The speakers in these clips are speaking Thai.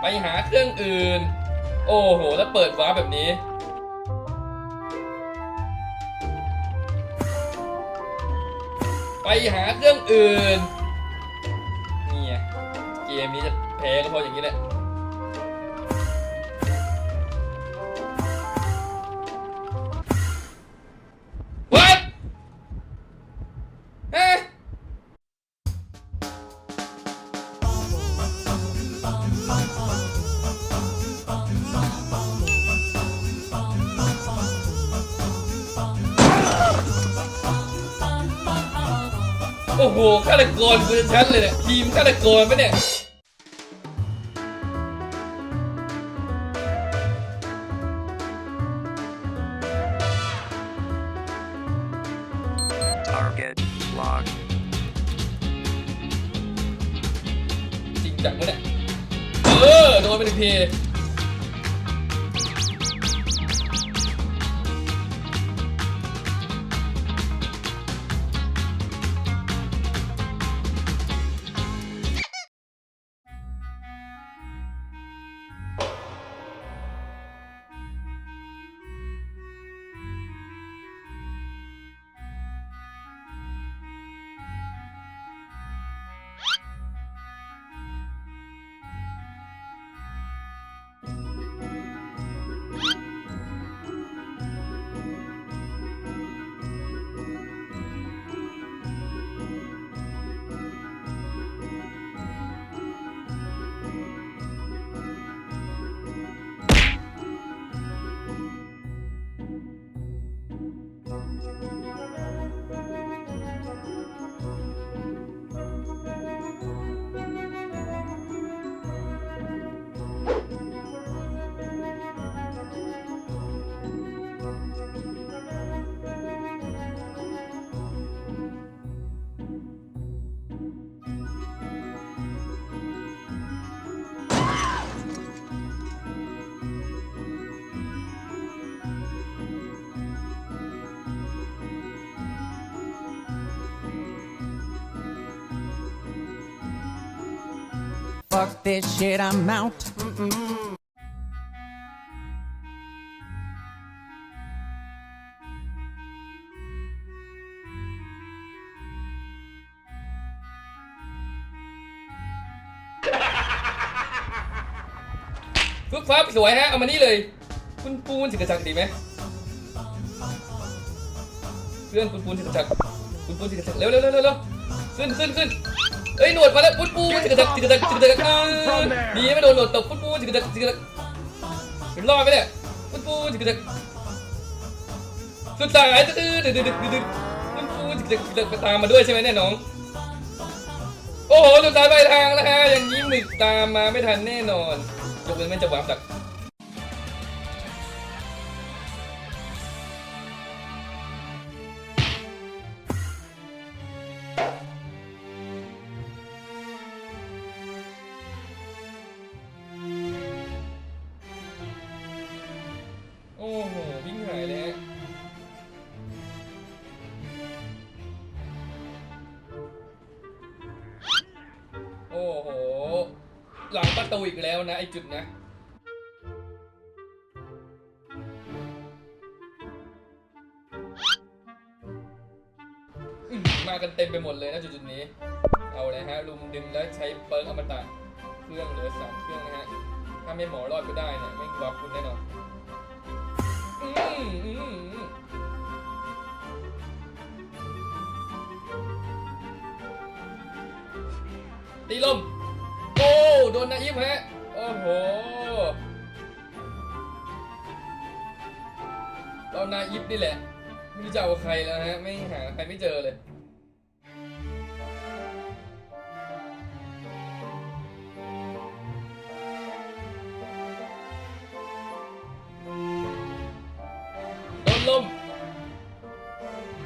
ไปหาเครื่องอื่น โอ้โห แล้วเปิดวาร์ปแบบนี้ ไปหาเครื่องอื่น นี่ไงเกมนี้จะแพ้ก็เพราะอย่างนี้แหละ หฆาตกรกูจะชัดเลยเนี่ยทีมฆาตกรปะเนี่ย Target locked. จริงจังปะเนี่ยเออโดนไปหนึ่งที Fuck this shit, I'm out. ฟึกฟ้าสวยฮะ เอามานี่เลย คุณปูนสิกระจักดีไหมเพื่อนคุณปูนสิกระจักคุณปูนสิกระจักเร็วเร็วเร็วเร็วขึ้นขึ้นขึ้น เอ้ยหนวดมาแล้วคุณปูนสิกระจักสิกระจักสิกระจักเออดีไม่โดนหนวดตบคุณปูนสิกระจักสิกระจักเป็นรอดไหมเนี่ยคุณปูนสิกระจักสุดท้ายดื้อดื้อดื้อดื้อดื้อคุณปูนสิกระจักสิกระจักตามมาด้วยใช่ไหมเนี่ยน้องโอ้โหสุดท้ายปลายทางแล้วฮะอย่างนี้หมึกตามมาไม่ทันแน่นอนยกเว้นมันจะวาร์ปจาก อ้โห หลังประตูอีกแล้วนะไอจุดนะมากันเต็มไปหมดเลยนะจุดๆนี้ เอาเลยฮะลุมดึงแล้วใช้เปิร์กอมตะเครื่องเหลือสามเครื่องนะฮะ ถ้าไม่หมอรอดก็ได้เนี่ยไม่วับคุณแน่นอนอืมอืม ตีลม โอ้โดนนาอิฟฮะ โอ้โหเรานาอิฟนี่แหละ ไม่รู้จะเอาใครแล้วฮะ ไม่หาใครไม่เจอเลยโดนลม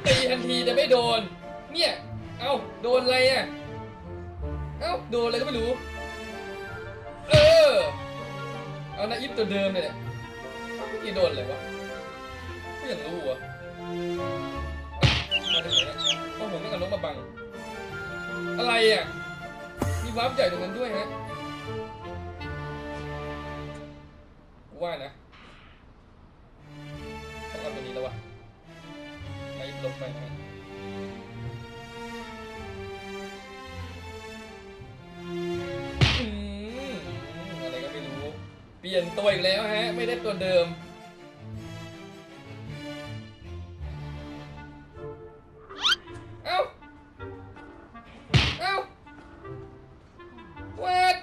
ตีทันทีแต่ไม่โดน เนี่ย เอ้า โดนอะไรอะ โดนอะไรก็ไม่รู้ เออ เอานะอิฟตัวเดิมเลยเนี่ยไม่กี่โดนเลยวะไม่อยากรู้วะมาได้ไหนเนี่ยต้องไม่กับรถมาบัง อะไรอะ มีวาร์ปใหญ่ตรงนั้นด้วยฮะว่านะต้องเอาตัวนี้แล้ววะไม่ลบไปนะ ลี่ยนตัวอีกแล้วฮะ ไม่ได้ตัวเดิม เอ้า เอ้า what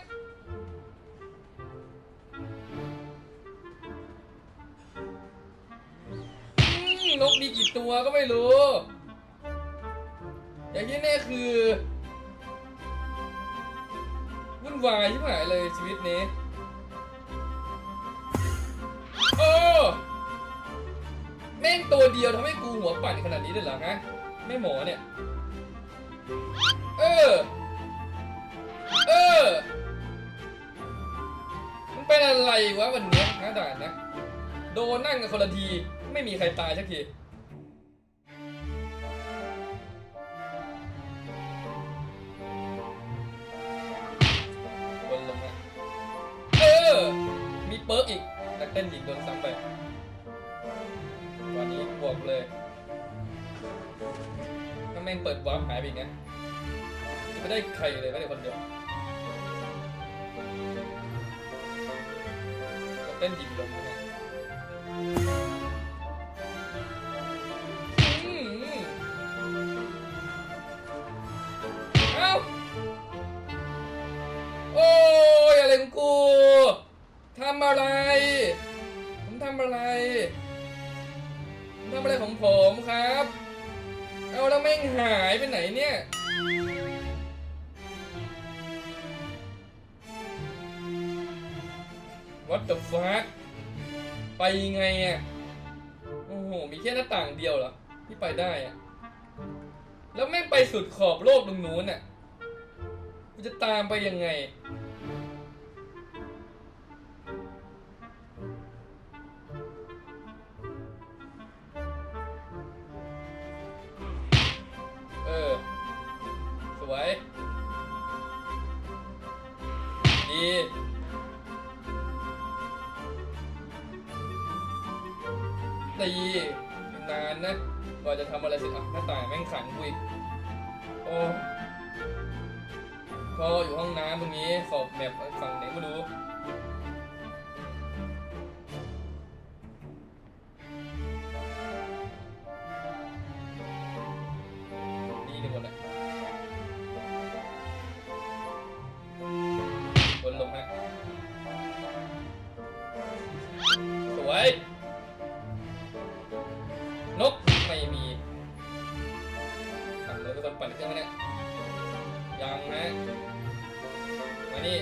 อืมนกมีกี่ตัวก็ไม่รู้ อย่างที่แน่คือวุ่นวายที่หายเลยชีวิตนี้ ตัวเดียวทำให้กูหัวปั่นขนาดนี้เลยเหรอฮะไม่หมอเนี่ย เออ เออ มันเป็นอะไรวะวันนี้ฮะด่านนะ โดนนั่งกันคนละทีไม่มีใครตายสักทีวนลงนะเออ มีเปิร์กอีกนักเต้นหญิงโดนซ้ำไป บวกเลยถ้าแม่งเปิดวาร์ปหายไปอีกนะจะไม่ได้ใครเลยไม่ได้คนเดียวเต้นยิงลมนะ What the fuck ไปยังไงอะ โอ้โห มีแค่หน้าต่างเดียวเหรอ ที่ไปได้อะ แล้วแม่งไปสุดขอบโลกตรงนู้นอะกูจะตามไปยังไง เออ สวย ดี ตีนานนะกว่าจะทำอะไรเสร็จอะหน้าต่างแม่งขังกูอีกโอ้ก็อยู่ห้องน้ำตรงนี้ขอบแมปฝั่งไหนไม่รู้ นกไม่มีทำเลยทุกคนปั่นเครื่องมาเนี่ยยังนะมานี่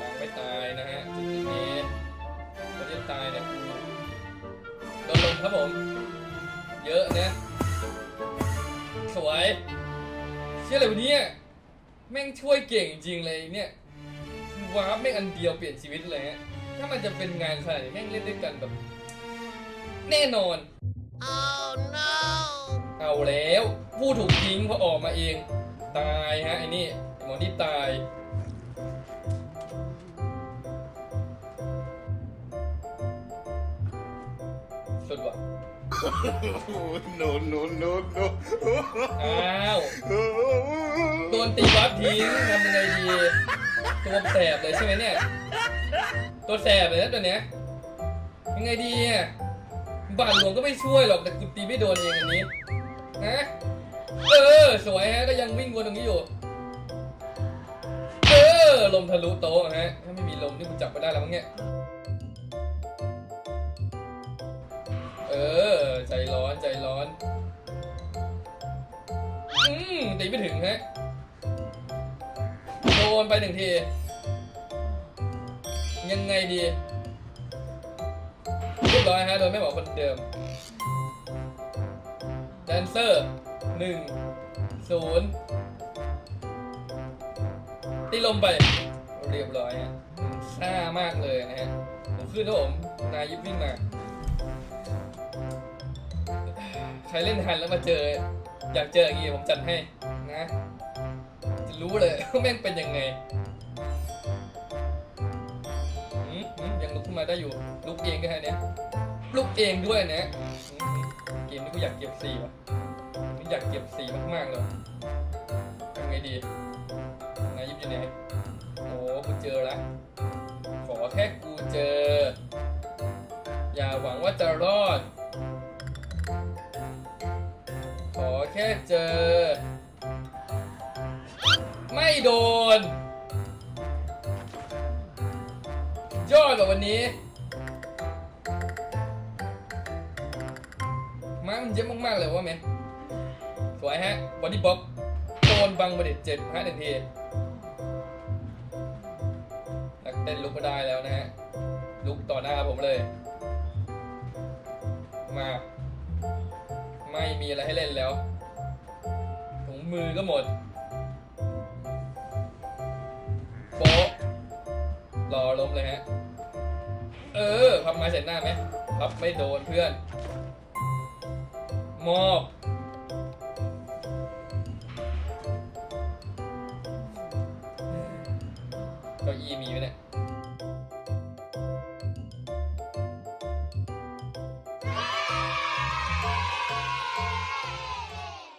ยังไม่ตายนะฮะจุดนี้คนที่ตายเนี่ยโดนลงครับผม เยอะนะ สวย เชื่ออะไรวันนี้แม่งช่วยเก่งจริงเลยเนี่ยวาร์ปแม่งอันเดียวเปลี่ยนชีวิตเลยฮะถ้ามันจะเป็นงานขนาดนี้แม่งเล่นด้วยกันแบบ แน่นอน Oh no! เอาแล้ว ผู้ถูกทิ้งเพราะออกมาเอง ตายฮะไอ้นี่ไอ้หมอนี่ตาย สุดว่ะ no, no, no, no. อ้าว โดนตีวับทิ้งทำยังไงดี ตัวแสบเลยใช่ไหมเนี่ย ตัวแสบเลยนะตัวเนี้ยยังไงดีอะ บาทหลวงก็ไม่ช่วยหรอกแต่กูตีไม่โดนเองอันนี้นะเออ สวยฮะก็ยังวิ่งวนตรงนี้อยู่เออลมทะลุโต๊ะฮะถ้าไม่มีลมนี่กูจับไม่ได้แล้วมั้งเนี่ยเออ ใจร้อนใจร้อนอืมตีไม่ถึงฮะโดนไปหนึ่งทียังไงดี ร้อยฮะโดนไม่บอกคนเดิมแดนเซอร์หนึ่งศูนย์ตีลมไป เรียบร้อยฮะซ่ามากเลยนะฮะผมขึ้นแล้วผมนายยิบวิ่งมา ใครเล่นทันแล้วมาเจอ อยากเจออย่างงี้ผมจัดให้นะ จะรู้เลยว่าแม่งเป็นยังไงอืมอืมยังลุกขึ้นมาได้อยู่ ลุกเองก็แค่นี้ ลุกเองด้วยนะเกมนี้กูอยากเก็บสี่ว่ะนี่อยากเก็บสี่มากๆเลยทำไงดีนายยิบอยู่ไหนโอ้กูเจอล้วขอแค่กูเจอ อย่าหวังว่าจะรอด ขอแค่เจอ ไม่โดน ยอดแบบวันนี้ ม้ามันเยอะมากๆเลยว่าเมสวยฮะบอดี้บ็อกโดนบังประเด็ดเจ็ดห้านาทีนักเต้นลุกก็ได้แล้วนะฮะลุกต่อหน้าผมเลย มา ไม่มีอะไรให้เล่นแล้วถุงมือก็หมดโป๊ะรอล้มเลยฮะ เออ พับไม้ใส่หน้าไหมพับไม่โดนเพื่อน หมอบเก้าอี้มีไหมเนี่ย